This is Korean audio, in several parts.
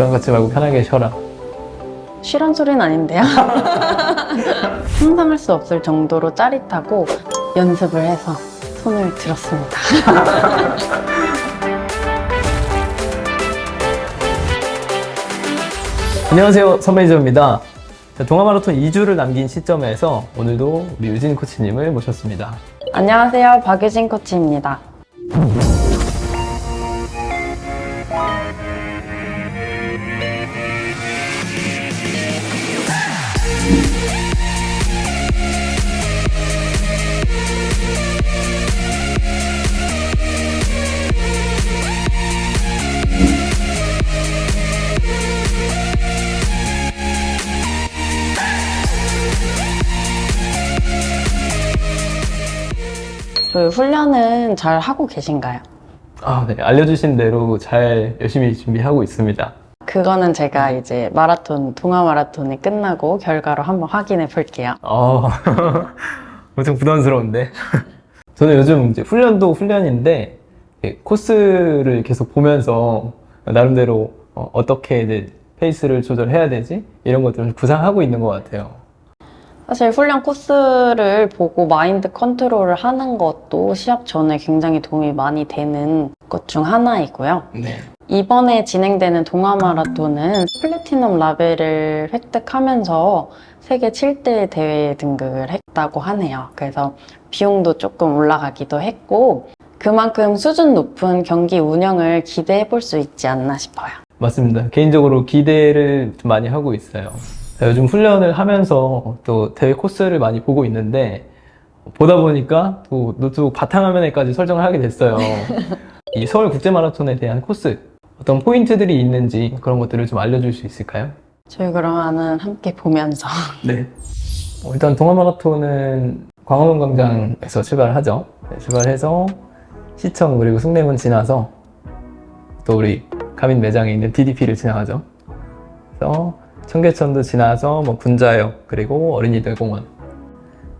부담 갖지 말고 편하게 쉬어라. 쉬란 소리는 아닌데요. 상상할 수 없을 정도로 짜릿하고 연습을 해서 손을 들었습니다. 안녕하세요. 선매니저입니다. 자, 동아마라톤 2주를 남긴 시점에서 오늘도 우리 유진 코치님을 모셨습니다. 안녕하세요. 박유진 코치입니다. 저희 훈련은 잘 하고 계신가요? 아, 네. 알려주신 대로 잘 열심히 준비하고 있습니다. 그거는 제가 이제 마라톤, 동아 마라톤이 끝나고 결과로 한번 확인해 볼게요. 어, 엄청 부담스러운데. 저는 요즘 이제 훈련도 훈련인데, 예, 코스를 계속 보면서 나름대로 어, 떻게 이제 페이스를 조절해야 되지? 이런 것들을 구상하고 있는 것 같아요. 사실 훈련 코스를 보고 마인드 컨트롤을 하는 것도 시합 전에 굉장히 도움이 많이 되는 것 중 하나이고요. 네. 이번에 진행되는 동아 마라톤은 플래티넘 라벨을 획득하면서 세계 7대 대회 등극을 했다고 하네요. 그래서 비용도 조금 올라가기도 했고 그만큼 수준 높은 경기 운영을 기대해 볼 수 있지 않나 싶어요. 맞습니다. 개인적으로 기대를 좀 많이 하고 있어요. 자, 요즘 훈련을 하면서 또 대회 코스를 많이 보고 있는데 보다 보니까 또 노트북 바탕화면에까지 설정을 하게 됐어요. 이 서울 국제 마라톤에 대한 코스 어떤 포인트들이 있는지 그런 것들을 좀 알려줄 수 있을까요? 저희 그러면은 함께 보면서 네. 어, 일단 동아 마라톤은 광화문 광장에서 출발을 하죠. 네, 출발해서 시청 그리고 숭례문 지나서 또 우리 가민 매장에 있는 DDP를 지나가죠. 그래서 청계천도 지나서 뭐 군자역 그리고 어린이들 공원.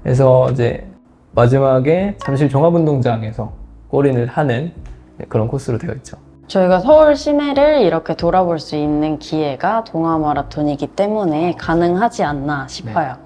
그래서 이제 마지막에 잠실 종합운동장에서 골인을 하는 네, 그런 코스로 되어 있죠. 저희가 서울 시내를 이렇게 돌아볼 수 있는 기회가 동아 마라톤이기 때문에 가능하지 않나 싶어요.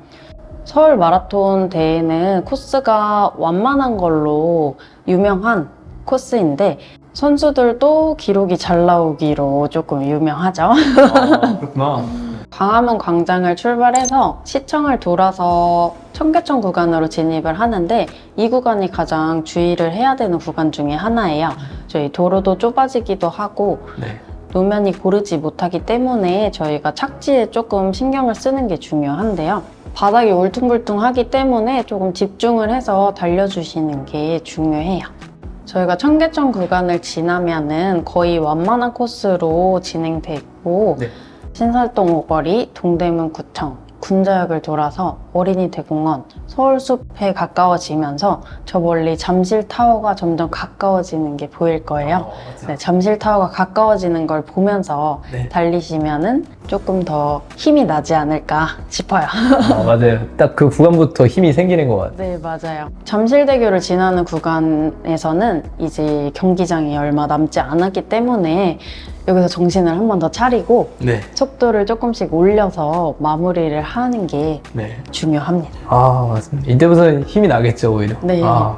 서울 마라톤 대회는 코스가 완만한 걸로 유명한 코스인데 선수들도 기록이 잘 나오기로 조금 유명하죠. 아, 그렇구나. 광화문 광장을 출발해서 시청을 돌아서 청계천 구간으로 진입을 하는데 이 구간이 가장 주의를 해야 되는 구간 중에 하나예요. 저희 도로도 좁아지기도 하고 네. 노면이 고르지 못하기 때문에 저희가 착지에 조금 신경을 쓰는 게 중요한데요. 바닥이 울퉁불퉁하기 때문에 조금 집중을 해서 달려주시는 게 중요해요. 저희가 청계천 구간을 지나면은 거의 완만한 코스로 진행돼 있고 네. 신살동 오거리, 동대문 구청, 군자역을 돌아서 어린이 대공원, 서울숲에 가까워지면서 저 멀리 잠실타워가 점점 가까워지는 게 보일 거예요. 어. 네, 잠실타워가 가까워지는 걸 보면서 네. 달리시면은 조금 더 힘이 나지 않을까 싶어요. 아, 맞아요. 딱 그 구간부터 힘이 생기는 것 같아요. 네, 맞아요. 잠실대교를 지나는 구간에서는 이제 경기장이 얼마 남지 않았기 때문에 여기서 정신을 한 번 더 차리고 네. 속도를 조금씩 올려서 마무리를 하는 게 네. 중요합니다. 아, 맞습니다. 이때부터 힘이 나겠죠, 오히려. 네. 아,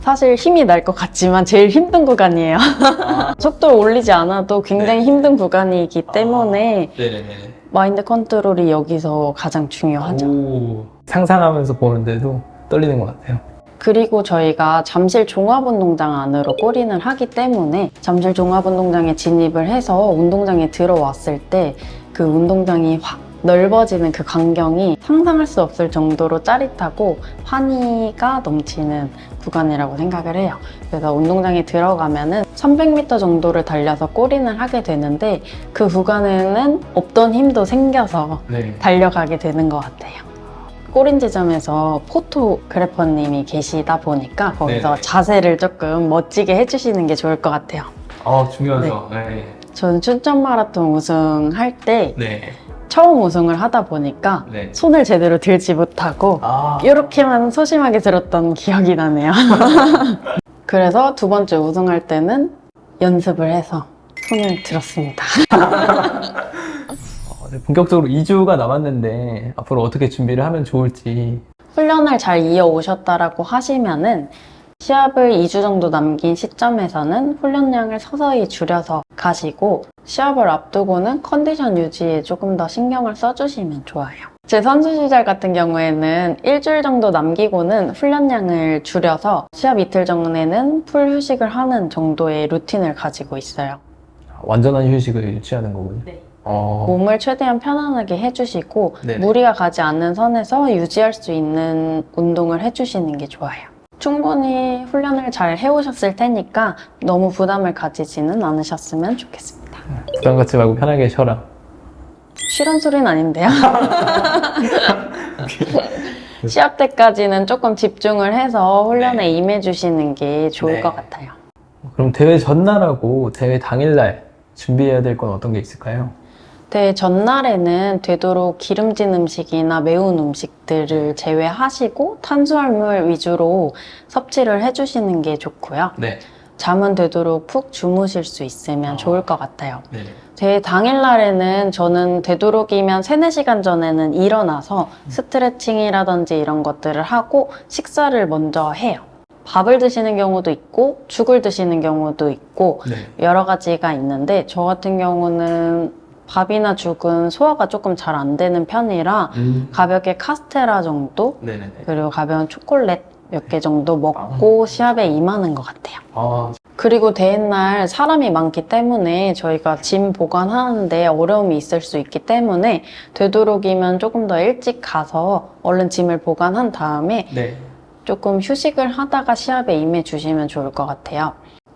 사실 힘이 날 것 같지만 제일 힘든 구간이에요. 속도를 올리지 않아도 굉장히 네. 힘든 구간이기 때문에 네네네. 마인드 컨트롤이 여기서 가장 중요하죠. 오. 상상하면서 보는데도 떨리는 것 같아요. 그리고 저희가 잠실 종합운동장 안으로 골인을 하기 때문에 잠실 종합운동장에 진입을 해서 운동장에 들어왔을 때 그 운동장이 확 넓어지는 그 광경이 상상할 수 없을 정도로 짜릿하고 환희가 넘치는 구간이라고 생각을 해요. 그래서 운동장에 들어가면은 300m 정도를 달려서 골인을 하게 되는데 그 구간에는 없던 힘도 생겨서 네. 달려가게 되는 것 같아요. 꼬린 지점에서 포토그래퍼님이 계시다 보니까 거기서 네네. 자세를 조금 멋지게 해주시는 게 좋을 것 같아요. 아, 중요하죠. 네. 저는 춘천 마라톤 우승할 때 네. 처음 우승을 하다 보니까 네. 손을 제대로 들지 못하고 아, 이렇게만 소심하게 들었던 기억이 나네요. 그래서 두 번째 우승할 때는 연습을 해서 손을 들었습니다. 본격적으로 2주가 남았는데 앞으로 어떻게 준비를 하면 좋을지 훈련을 잘 이어오셨다라고 하시면은 시합을 2주 정도 남긴 시점에서는 훈련량을 서서히 줄여서 가시고 시합을 앞두고는 컨디션 유지에 조금 더 신경을 써주시면 좋아요. 제 선수 시절 같은 경우에는 일주일 정도 남기고는 훈련량을 줄여서 시합 이틀 전에는 풀 휴식을 하는 정도의 루틴을 가지고 있어요. 완전한 휴식을 취하는 거군요. 네. 어, 몸을 최대한 편안하게 해주시고 네네. 무리가 가지 않는 선에서 유지할 수 있는 운동을 해주시는 게 좋아요. 충분히 훈련을 잘 해오셨을 테니까 너무 부담을 가지지는 않으셨으면 좋겠습니다. 부담 갖지 말고 편하게 쉬어라. 실험 소리는 아닌데요. 시합 때까지는 조금 집중을 해서 훈련에 임해주시는 게 좋을 네. 것 같아요. 그럼 대회 전날하고 대회 당일날 준비해야 될 건 어떤 게 있을까요? 대회 전날에는 되도록 기름진 음식이나 매운 음식들을 제외하시고 탄수화물 위주로 섭취를 해주시는 게 좋고요. 네. 잠은 되도록 푹 주무실 수 있으면 아. 좋을 것 같아요. 네. 대회 당일날에는 저는 되도록이면 3, 4시간 전에는 일어나서 스트레칭이라든지 이런 것들을 하고 식사를 먼저 해요. 밥을 드시는 경우도 있고 죽을 드시는 경우도 있고 네. 여러 가지가 있는데 저 같은 경우는 밥이나 죽은 소화가 조금 잘 안 되는 편이라 음. 가볍게 카스테라 정도 네네네. 그리고 가벼운 초콜릿 몇 개 정도 먹고 시합에 임하는 것 같아요. 아, 그리고 대회날 사람이 많기 때문에 저희가 짐 보관하는데 어려움이 있을 수 있기 때문에 되도록이면 조금 더 일찍 가서 얼른 짐을 보관한 다음에 네. 조금 휴식을 하다가 시합에 임해 주시면 좋을 것 같아요.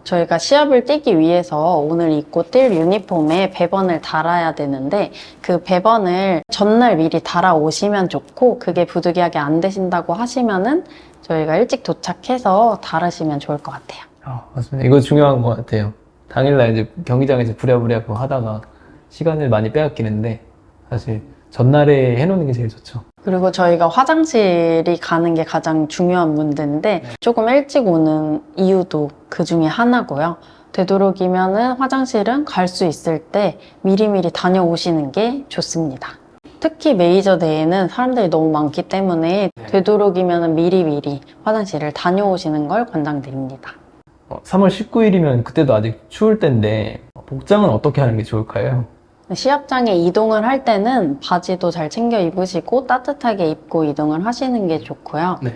저희가 시합을 뛰기 위해서 오늘 입고 뛸 유니폼에 배번을 달아야 되는데 그 배번을 전날 미리 달아 오시면 좋고 그게 부득이하게 안 되신다고 하시면은 저희가 일찍 도착해서 달으시면 좋을 것 같아요. 아, 맞습니다. 이거 중요한 것 같아요. 당일날 이제 경기장에서 부랴부랴 하다가 시간을 많이 빼앗기는데 사실 전날에 해놓는 게 제일 좋죠. 그리고 저희가 화장실이 가는 게 가장 중요한 문제인데 조금 일찍 오는 이유도 그 중에 하나고요. 되도록이면은 화장실은 갈 수 있을 때 미리미리 다녀오시는 게 좋습니다. 특히 메이저 대회는 사람들이 너무 많기 때문에 네. 되도록이면은 미리미리 화장실을 다녀오시는 걸 권장드립니다. 어, 3월 19일이면 그때도 아직 추울 때인데 복장은 어떻게 하는 게 좋을까요? 시합장에 이동을 할 때는 바지도 잘 챙겨 입으시고 따뜻하게 입고 이동을 하시는 게 좋고요. 네.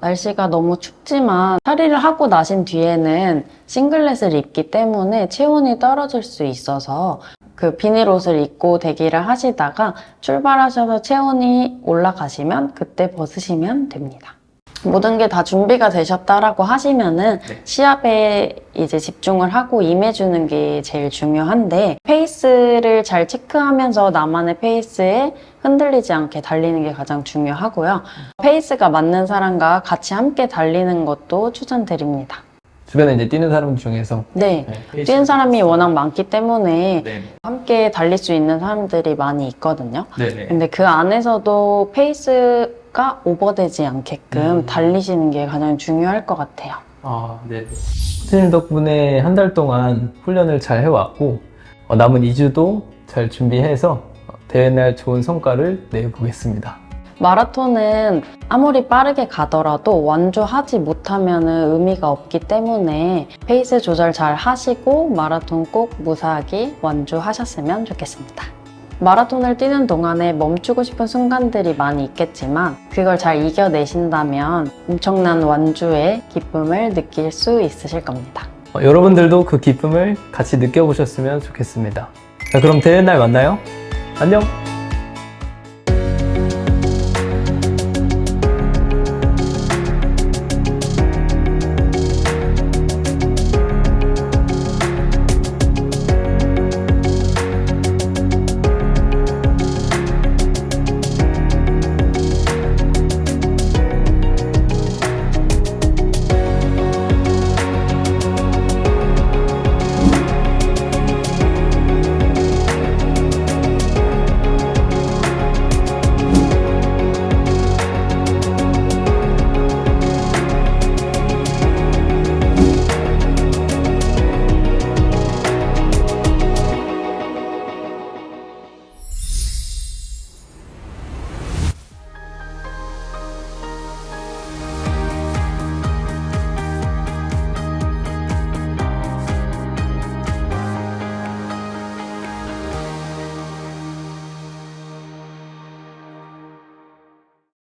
날씨가 너무 춥지만 탈의를 하고 나신 뒤에는 싱글렛을 입기 때문에 체온이 떨어질 수 있어서 그 비닐 옷을 입고 대기를 하시다가 출발하셔서 체온이 올라가시면 그때 벗으시면 됩니다. 모든 게 다 준비가 되셨다라고 하시면은 네. 시합에 이제 집중을 하고 임해주는 게 제일 중요한데 페이스를 잘 체크하면서 나만의 페이스에 흔들리지 않게 달리는 게 가장 중요하고요. 페이스가 맞는 사람과 같이 함께 달리는 것도 추천드립니다. 주변에 이제 뛰는 사람 중에서 네. 네, 뛰는 사람이 워낙 많기 때문에 네. 함께 달릴 수 있는 사람들이 많이 있거든요. 네네. 근데 그 안에서도 페이스 가 오버되지 않게끔 음. 달리시는 게 가장 중요할 것 같아요. 아, 네. 코치님 덕분에 한 달 동안 훈련을 잘 해왔고 어, 남은 2주도 잘 준비해서 어, 대회날 좋은 성과를 내보겠습니다. 마라톤은 아무리 빠르게 가더라도 완주하지 못하면 의미가 없기 때문에 페이스 조절 잘 하시고 마라톤 꼭 무사하게 완주하셨으면 좋겠습니다. 마라톤을 뛰는 동안에 멈추고 싶은 순간들이 많이 있겠지만 그걸 잘 이겨내신다면 엄청난 완주의 기쁨을 느낄 수 있으실 겁니다. 어, 여러분들도 그 기쁨을 같이 느껴보셨으면 좋겠습니다. 자, 그럼 대회 날 만나요. 안녕!